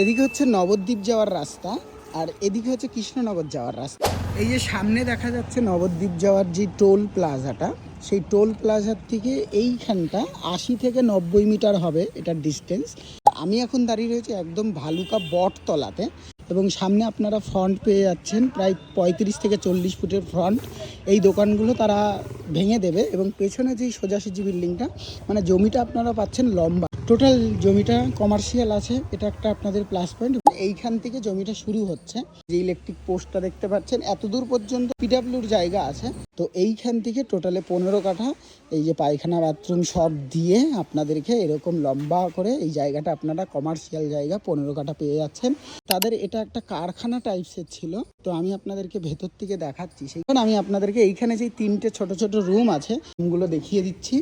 এদিকে হচ্ছে নবদ্বীপ যাওয়ার রাস্তা আর এদিকে হচ্ছে কৃষ্ণনগর যাওয়ার রাস্তা। এই যে সামনে দেখা যাচ্ছে নবদ্বীপ যাওয়ার যে টোল প্লাজাটা, সেই টোল প্লাজার থেকে এইখানটা আশি থেকে নব্বই মিটার হবে এটার ডিস্টেন্স আমি এখন দাঁড়িয়ে রয়েছি একদম ভালুকা বটতলাতে এবং সামনে আপনারা ফ্রন্ট পেয়ে যাচ্ছেন প্রায় পঁয়ত্রিশ থেকে চল্লিশ ফুটের ফ্রন্ট এই দোকানগুলো তারা ভেঙে দেবে এবং পেছনে যেই সোজাসুজি বিল্ডিংটা মানে জমিটা আপনারা পাচ্ছেন লম্বা। টোটাল জমিটা কমার্শিয়াল আছে, এটা একটা আপনাদের প্লাস পয়েন্ট এইখান থেকে জমিটা শুরু হচ্ছে, যে ইলেকট্রিক পোস্টটা দেখতে পাচ্ছেন এত দূর পর্যন্ত পিডাব্লিউর জায়গা আছে। তো এইখান থেকে টোটালে পনেরো কাঠা, এই যে পায়খানা বাথরুম সব দিয়ে আপনাদেরকে এরকম লম্বা করে এই জায়গাটা আপনারা কমার্শিয়াল জায়গা পনেরো কাঠা পেয়ে যাচ্ছেন। তাদের এটা একটা কারখানা টাইপসের ছিল। তো আমি আপনাদেরকে ভেতর থেকে দেখাচ্ছি। সেই আমি আপনাদেরকে এইখানে যেই তিনটে ছোট ছোট রুম আছে রুমগুলো দেখিয়ে দিচ্ছি।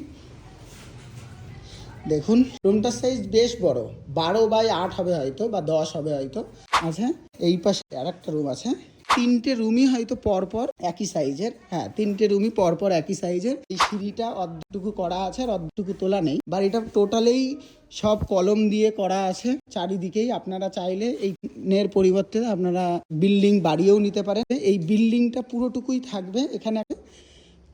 দেখুন রুমটার সাইজ বেশ বড়। বারো বাই আট হবে হয়তো, বা দশ হবে হয়তো। আছে এই পাশে আর একটা রুম আছে। তিনটে রুমই হয়তো পরপর একই সাইজের হ্যাঁ তিনটে রুমই পরপর একই সাইজের এই সিঁড়িটা অর্ধটুকু করা আছে আর অর্ধটুকু তোলা নেই। বাড়িটা টোটালেই সব কলম দিয়ে করা আছে। চারিদিকেই আপনারা চাইলে এই নের পরিবর্তে আপনারা বিল্ডিং বাড়িয়েও নিতে পারেন। এই বিল্ডিংটা পুরোটুকুই থাকবে। এখানে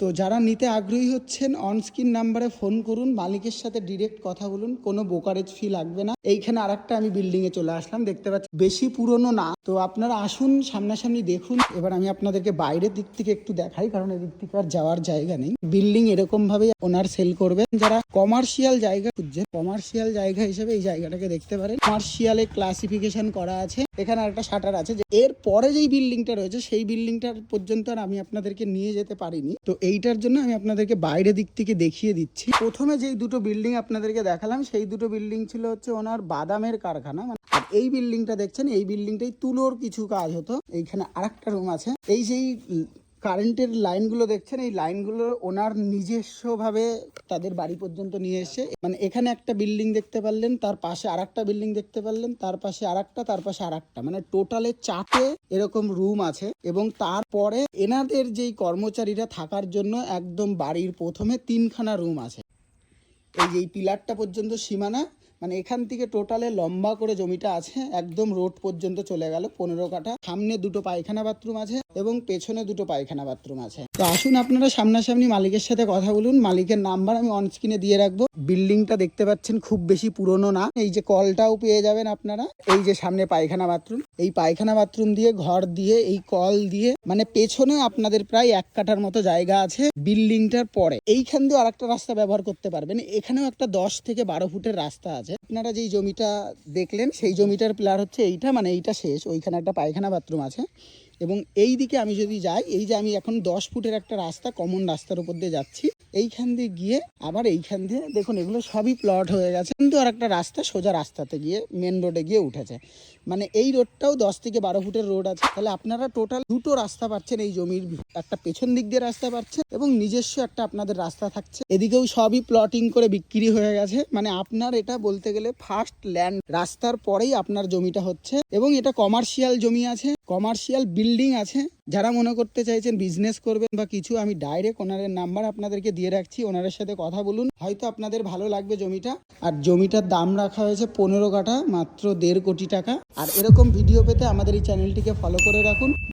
তো যারা নিতে আগ্রহী হচ্ছেন অনস্ক্রিন নাম্বারে ফোন করুন, মালিকের সাথে ডিরেক্ট কথা বলুন, কোনো ব্রোকারেজ ফি লাগবে না। এইখানে আরেকটা আমি বিল্ডিং এ চলে আসলাম, দেখতে পাচ্ছি বেশি পুরনো না। তো আপনারা আসুন, সামনাসামনি দেখুন। এবার আমি আপনাদেরকে বাইরের দিক থেকে একটু দেখাই, কারণ এদিক থেকে আর যাওয়ার জায়গা নেই। বিল্ডিং এরকম ভাবে ওনার সেল করবেন। যারা কমার্শিয়াল জায়গা খুঁজছেন কমার্শিয়াল জায়গা হিসেবে এই জায়গাটাকে দেখতে পারেন। কমার্শিয়ালে ক্লাসিফিকেশন করা আছে। এখানে একটা শাটার আছে যে এর পরে যেই বিল্ডিংটা রয়েছে, সেই বিল্ডিংটার পর্যন্ত আর আমি আপনাদেরকে নিয়ে যেতে পারিনি। তো এইটার জন্য আমি আপনাদেরকে বাইরে দিক থেকে দেখিয়ে দিচ্ছি। প্রথমে যেই দুটো বিল্ডিং আপনাদেরকে দেখালাম, সেই দুটো বিল্ডিং ছিল হচ্ছে ওনার বাদামের কারখানা। মানে এই বিল্ডিংটা দেখছেন, এই বিল্ডিংটাই তুলোর কিছু কাজ হতো। এইখানে আরেকটা রুম আছে। এই সেই কারেন্টের লাইনগুলো দেখছেন, এই লাইনগুলো ওনার নিজস্বভাবে তাদের বাড়ি পর্যন্ত নিয়ে এসে মানে এখানে একটা বিল্ডিং দেখতে পারলেন, তার পাশে আরেকটা বিল্ডিং দেখতে পারলেন, তার পাশে আরেকটা, তার পাশে আরেকটা মানে টোটালে চারটে এরকম রুম আছে এবং তারপরে এনাদের যেই কর্মচারীরা থাকার জন্য একদম বাড়ির প্রথমে তিনখানা রুম আছে। এই যে পিলারটা পর্যন্ত সীমানা মানে এখান থেকে টোটালে লম্বা করে জমিটা আছে, একদম রোড পর্যন্ত চলে গেল, পনেরো কাঠা। সামনে দুটো পায়খানা বাথরুম আছে। এবং পেছনে দুটো পায়খানা বাথরুম আছে। তো আসুন আপনারা সামনাসামনি মালিকের সাথে কথা বলুন। মালিকের নাম্বার আমি অন স্ক্রিনে দিয়ে রাখব। বিল্ডিংটা দেখতে পাচ্ছেন, খুব বেশি পুরনো না। এই যে কলটাও পেয়ে যাবেন আপনারা। এই যে সামনে পায়খানা বাথরুম। এই পায়খানা বাথরুম দিয়ে, ঘর দিয়ে, এই কল দিয়ে মানে পেছনে আপনাদের প্রায় এক কাঠার মতো জায়গা আছে বিল্ডিংটার পরে। এইখান দিয়েও আরেকটা রাস্তা ব্যবহার করতে পারবেন। এখানেও একটা দশ থেকে বারো ফুটের রাস্তা আছে। আপনারা যেই জমিটা দেখলেন, সেই জমিটার প্লার হচ্ছে এইটা। মানে এইটা শেষ। ওইখানে একটা পায়খানা বাথরুম আছে। এবং এই দিকে আমি যদি যাই, এই যে আমি এখন দশ ফুটের একটা রাস্তা কমন রাস্তার উপর দিয়ে যাচ্ছি, এইখান দিয়ে গিয়ে আবার এইখান দিয়ে, দেখুন এগুলো সবই প্লট হয়ে গেছে। কিন্তু আর একটা রাস্তা সোজা রাস্তাতে গিয়ে মেন রোডে গিয়ে উঠেছে। মানে এই রোডটাও দশ থেকে বারো ফুটের রোড আছে। তাহলে আপনারা টোটাল দুটো রাস্তা পাচ্ছেন এই জমির একটা পেছন দিক দিয়ে রাস্তা পাচ্ছেন এবং নিজস্ব একটা আপনাদের রাস্তা থাকছে। এদিকেও সবই প্লটিং করে বিক্রি হয়ে গেছে। মানে আপনার এটা বলতে গেলে ফার্স্ট ল্যান্ড রাস্তার পরেই আপনার জমিটা হচ্ছে এবং এটা কমার্শিয়াল জমি আছে। কমার্শিয়াল বিল্ডিং আছে। যারা মনে করতে চাইছেন বিজনেস করবেন বা কিছু, আমি ডাইরেক্ট ওনারের নাম্বার আপনাদেরকে দিয়ে রাখছি ওনারের সাথে কথা বলুন। হয়তো আপনাদের ভালো লাগবে জমিটা। আর জমিটার দাম রাখা হয়েছে পনেরো কাঠা, মাত্র দেড় কোটি টাকা। আর এরকম ভিডিও পেতে আমাদের এই চ্যানেলটিকে ফলো করে রাখুন।